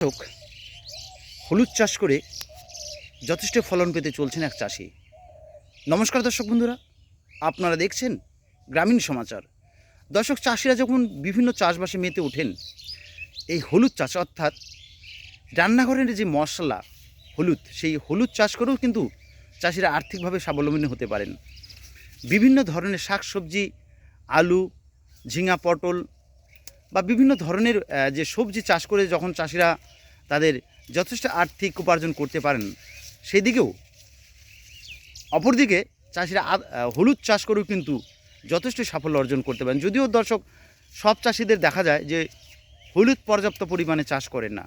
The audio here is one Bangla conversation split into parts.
কৃষক হলুদ চাষ করে যথেষ্ট ফলন পেতে চলছেন এক চাষি। নমস্কার দর্শক বন্ধুরা, আপনারা দেখছেন গ্রামীণ সমাচার। দর্শক, চাষিরা যখন বিভিন্ন চাষবাসে মেতে ওঠেন, এই হলুদ চাষ অর্থাৎ রান্নাঘরের যে মশলা, হলুদ, সেই হলুদ চাষ করেও কিন্তু চাষিরা আর্থিকভাবে স্বাবলম্বী হতে পারেন। বিভিন্ন ধরনের শাকসবজি, আলু, ঝিঙা, পটল বা বিভিন্ন ধরনের যে সবজি চাষ করে যখন চাষিরা তাদের যথেষ্ট আর্থিক উপার্জন করতে পারেন সেই দিকেও অপরদিকে চাষিরা হলুদ চাষ করেও কিন্তু যথেষ্ট সাফল্য অর্জন করতে পারেন। যদিও দর্শক, সব চাষিদের দেখা যায় যে হলুদ পর্যাপ্ত পরিমাণে চাষ করেন না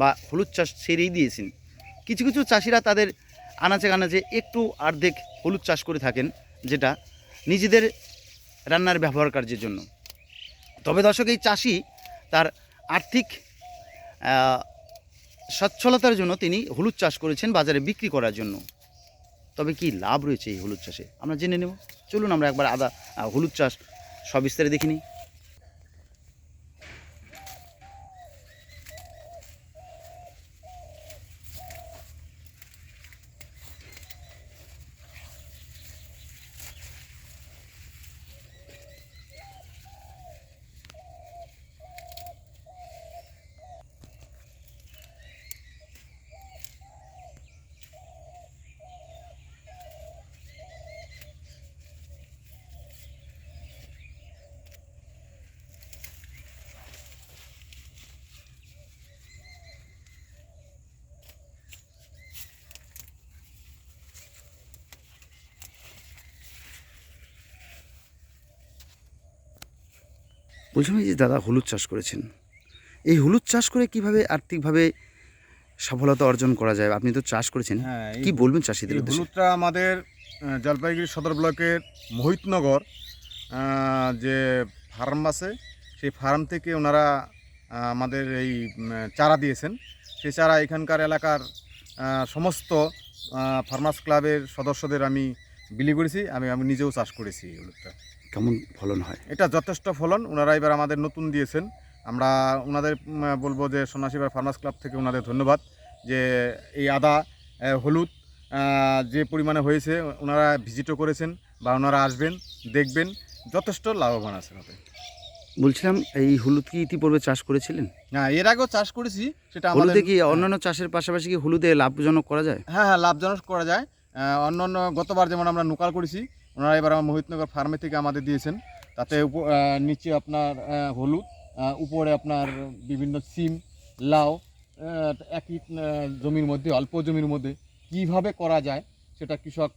বা হলুদ চাষ ছেড়েই দিয়েছেন। কিছু কিছু চাষিরা তাদের আনাচে কানাচে একটু অর্ধেক হলুদ চাষ করে থাকেন, যেটা নিজেদের রান্নার ব্যবহার কার্যের জন্য। তবে দর্শক, এই চাষি তার আর্থিক সচ্ছলতার জন্য তিনি হলুদ চাষ করেছেন বাজারে বিক্রি করার জন্য। তবে কি লাভ রয়েছে এই হলুদ চাষে? আমরা জেনে নেব। চলুন আমরা একবার আদা হলুদ চাষ সবিস্তারে দেখে নিই। বলছিলাম এই যে দাদা হলুদ চাষ করেছেন এই হলুদ চাষ করে কীভাবে আর্থিকভাবে সফলতা অর্জন করা যায়? আপনি তো চাষ করেছেন। হ্যাঁ কি বলবেন চাষিদের হলুদটা আমাদের জলপাইগুড়ি সদর ব্লকের মোহিতনগর যে ফার্ম আছে সেই ফার্ম থেকে ওনারা আমাদের এই চারা দিয়েছেন। সেই চারা এখানকার এলাকার সমস্ত ফার্মার্স ক্লাবের সদস্যদের আমি বিলি করেছি আমি আমি নিজেও চাষ করেছি হলুদটা। কেমন ফলন হয়? এটা যথেষ্ট ফলন ওনারা এবার আমাদের নতুন দিয়েছেন। আমরা ওনাদের বলব যে সন্ন্যাসীবার ফার্মার্স ক্লাব থেকে ওনাদের ধন্যবাদ যে এই আদা হলুদ যে পরিমাণে হয়েছে ওনারা ভিজিটও করেছেন বা ওনারা আসবেন দেখবেন যথেষ্ট লাভবান আছেন ওতে। বলছিলাম এই হলুদ কি ইতিপূর্বে চাষ করেছিলেন? হ্যাঁ এর আগেও চাষ করেছি সেটা আমাদের কি অন্যান্য চাষের পাশাপাশি কি হলুদে লাভজনক করা যায়? হ্যাঁ হ্যাঁ লাভজনক করা যায়। অন্য অন্য গতবার যেমন আমরা নোকাল করেছি ওনারা এবার আমার মোহিতনগর ফার্মে থেকে আমাদের দিয়েছেন। তাতে নিচে আপনার হলুদ উপরে আপনার বিভিন্ন সিম লাউ একই জমির মধ্যে অল্প জমির মধ্যে কীভাবে করা যায় সেটা কৃষক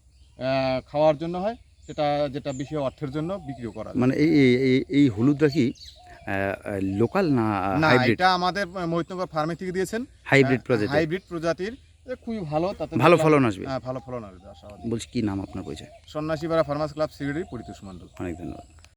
খাওয়ার জন্য হয় সেটা যেটা বেশি অর্থের জন্য বিক্রিও করা মানে এই এই- হলুদটা কি লোকাল না না এটা আমাদের মোহিতনগর ফার্মে থেকে দিয়েছেন। হাইব্রিড প্রজাতি হাইব্রিড প্রজাতির। খুবই ভালো তাতে ভালো ফলন আসবে। হ্যাঁ ভালো ফলন আসবে আশা বলছি কি নাম আপনার পরিচয়? Sannyasi Para farmers club secretary Paritosh Mondal. অনেক ধন্যবাদ।